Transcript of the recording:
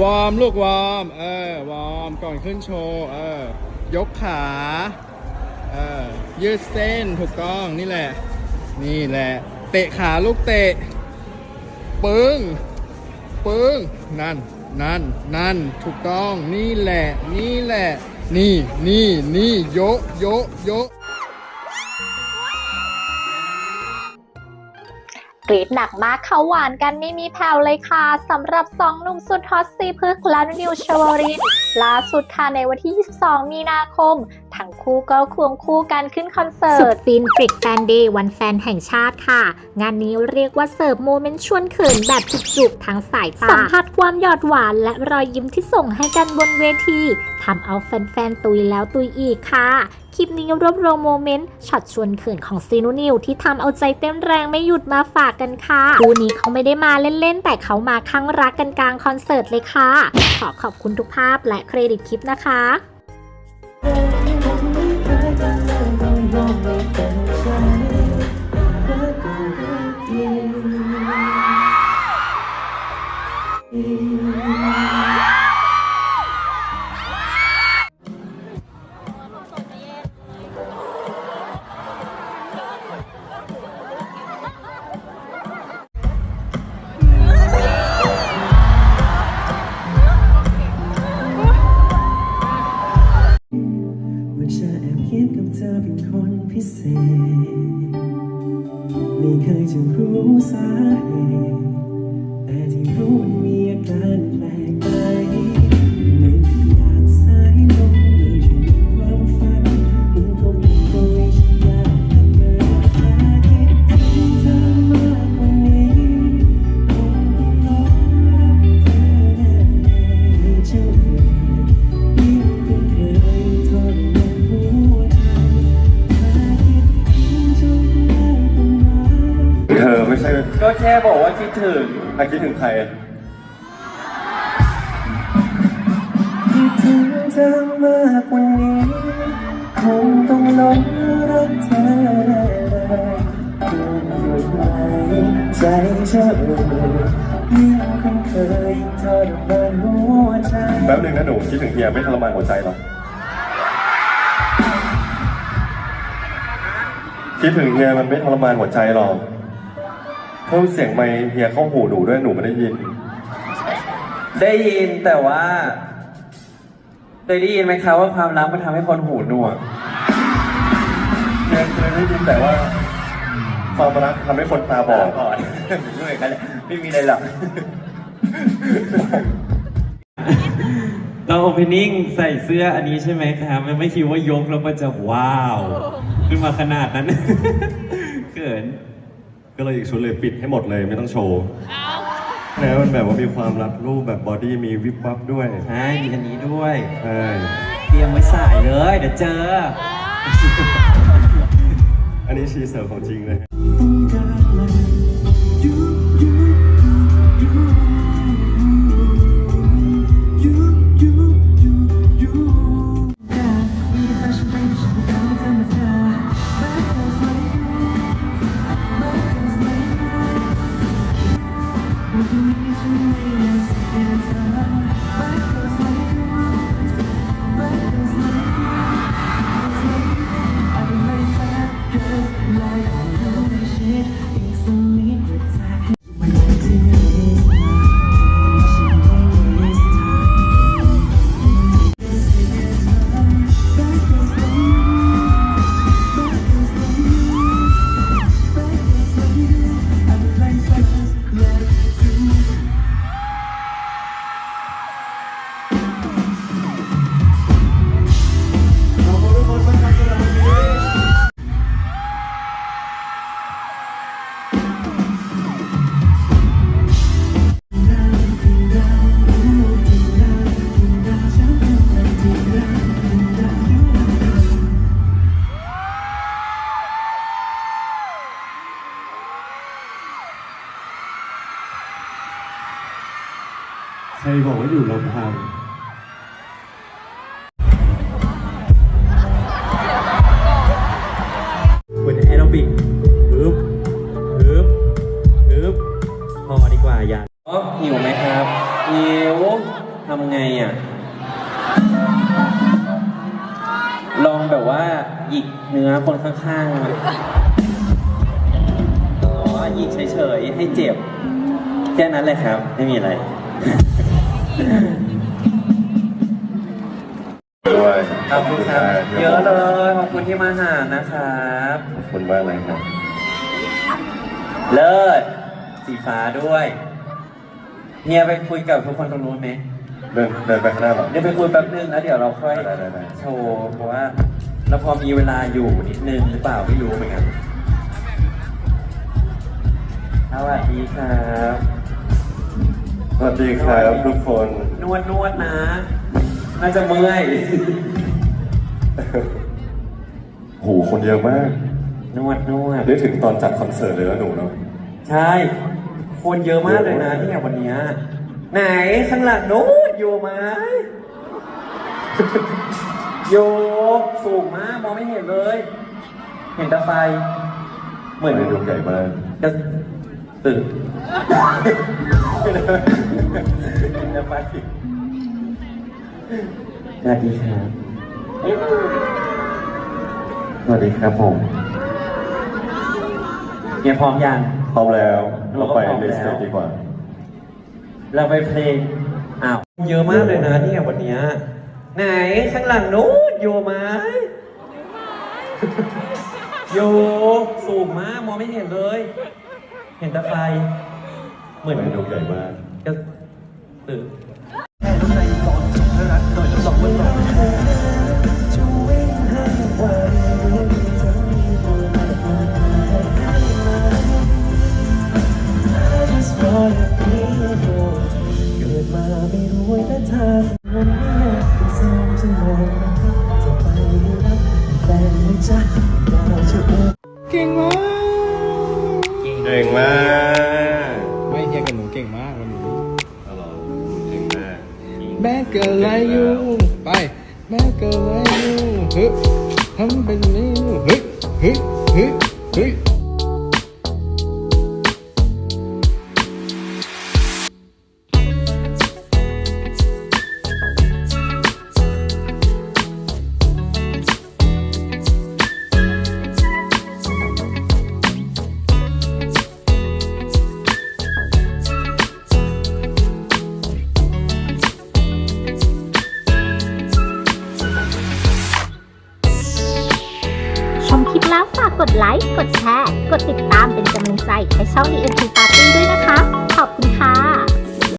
วอร์มลูกวอร์มเออวอร์มก่อนขึ้นโชว์เออยกขาเออยืดเส้นถูกต้องนี่แหละ นี่แหละ เตะขาลูกเตะ ปึ้ง ปึ้ง นั่น นั่น นั่น ถูกต้อง นี่แหละ นี่แหละ นี่ นี่ นี่ โยะโยะโย กรีดหนักมากเขาหวานกันไม่มีแผ่วเลยค่ะสำหรับสองหนุ่มสุดฮอตซีพึกและนิวชวรินทร์ล่าสุดค่ะในวันที่ 22 มีนาคม ทั้งคู่ก็ควงคู่กันขึ้นคอนเสิร์ต สุดฟินฟริกแฟนเดย์วันแฟนแห่งชาติค่ะ งานนี้เรียกว่าเสิร์ฟโมเมนต์ชวนเขินแบบจุกๆทั้งสายตา สัมผัสความหยอดหวานและรอยยิ้มที่ส่งให้กันบนเวทีทำเอาแฟนๆ ตุยแล้วตุยอีกค่ะคลิปนี้รวบรวมโมเมนต์ช็อตชวนเขินของซีนูนิวที่ทำเอาใจเต้นแรงไม่หยุดมาฝากกันค่ะคู่นี้เขาไม่ได้มาเล่นๆ แต่เขามาข้างรักกันกลางคอนเสิร์ตเลยค่ะ ขอขอบคุณทุกภาพและเครดิตคลิปนะคะ ธอเป็นคนพิเศษ ไม่เคยจะรู้สาเหตุแต่ที่รู้มันมีอาการ บอกว่าคิดถึงใครคิดถึงใครคิดถึงเธอมากกว่านี้ คงต้องหลงรักเธอได้เลยเกินอยู่ไหนใจเธอเอ่ยยิ่งคุ้นเคยทรมานหัวใจแป๊บหนึงนะหนูคิดถึงเฮียไม่ทรมานหัวใจหรอคิดถึงเฮียมันไม่ทรมานหัวใจหรอกเพิ่มเสียงไมค์เฮียเข้าหูหนูด้วยหนูไม่ได้ยิน ได้ยินแต่ว่าเคยได้ยินไหมครับว่าความรักมันทำให้คนหูหนวก เฮียเคยได้ยินแต่ว่าความรักทำให้คนตาบอด ก่อนไม่เหมือนกันเลยไม่มีอะไรหรอก ตอนโอเพนนิ่งใส่เสื้ออันนี้ใช่ไหมครับมันไม่คิดว่ายกแล้วมันจะว้าว ขึ้นมาขนาดนั้นเขิน ก็เลยอีกชุดเลยปิดให้หมดเลยไม่ต้องโชว์แล้วมันแบบว่ามีความรัดรูปแบบบอดี้มีวิบวับด้วยใช่มีอันนี้ด้วย ใช่เตรียมไว้ใส่เลย เดี๋ยวเจอ อันนี้ชีเสิร์ฟของจริงเลยต้องการมันยุ ใครบอกว่าอยู่ลำพังเหมือนแอโรบิกฮึบฮึบฮึบพอดีกว่าอย่าอ๋อหิวไหมครับหิวทำไงอะ ลองแบบว่าหยิกเนื้อคนข้างๆมาอ๋อหยิกเฉยๆให้เจ็บ แค่นั้นเลยครับ ไม่มีอะไร ด้วยขอบคุณครับ เยอะเลย ขอบคุณที่มาหานะครับ ขอบคุณมากเลยครับ เลิศ สีฟ้าด้วยเฮียไปคุยกับทุกคนตรงนู้นไหมเดินเดินไปข้างหน้าหรอ เดี๋ยวไปคุยแป๊บนึงแล้วเดี๋ยวเราค่อยได้ได้ได้ โชว์เพราะว่าเราพอมีเวลาอยู่นิดนึงหรือเปล่าไม่รู้เหมือนกันสวัสดีครับ สวัสดีครับทุกคน นวดนวดนะ น่าจะเมื่อยโหคนเยอะมาก นวดนวดได้ถึงตอนจัดคอนเสิร์ตเลยแล้วหนูเนาะ ใช่ คนเยอะมากเลยนะที่เนี่ยวันเนี้ยไหนข้างหลังนู้นอยู่ไหมโยสูงมากมองไม่เห็นเลย เห็นแต่ไฟ เหมือนไม่ดูใหญ่มากจะ ตื่นเห็นแต่ไฟสวัสดีครับสวัสดีครับผมเฮียพร้อมยัง พร้อมแล้ว เราไปเราก็พร้อมในแล้วสเตจดีกว่า เราไปเพลง อ้าว เยอะมากเลยนะเนี่ยวันเนี้ยไหนข้างหลังนู้นอยู่ไหมอยู่สูงมากมองไม่เห็นเลย เห็นแต่ไฟ เหมือนไม่ดูใหญ่มากจะตื่นเกิดมาไม่รู้ว่าทางมันไม่ยากเป็นสองชั่วโมงจะไปรับแฟนไม่จ้าดาวจะเอื้อเก่งมาก วันนี้อ๋อเหรอเก่งมากแม่เกิดอะไรอยู่ไป แม่เกิดอะไรอยู่ฮึทำเป็นนี้ฮึฮึฮึฮึ กดไลค์ กดแชร์ กดติดตามเป็นกำลังใจให้ช่อง DMT ร์ตี้ด้วยนะคะ ขอบคุณค่ะ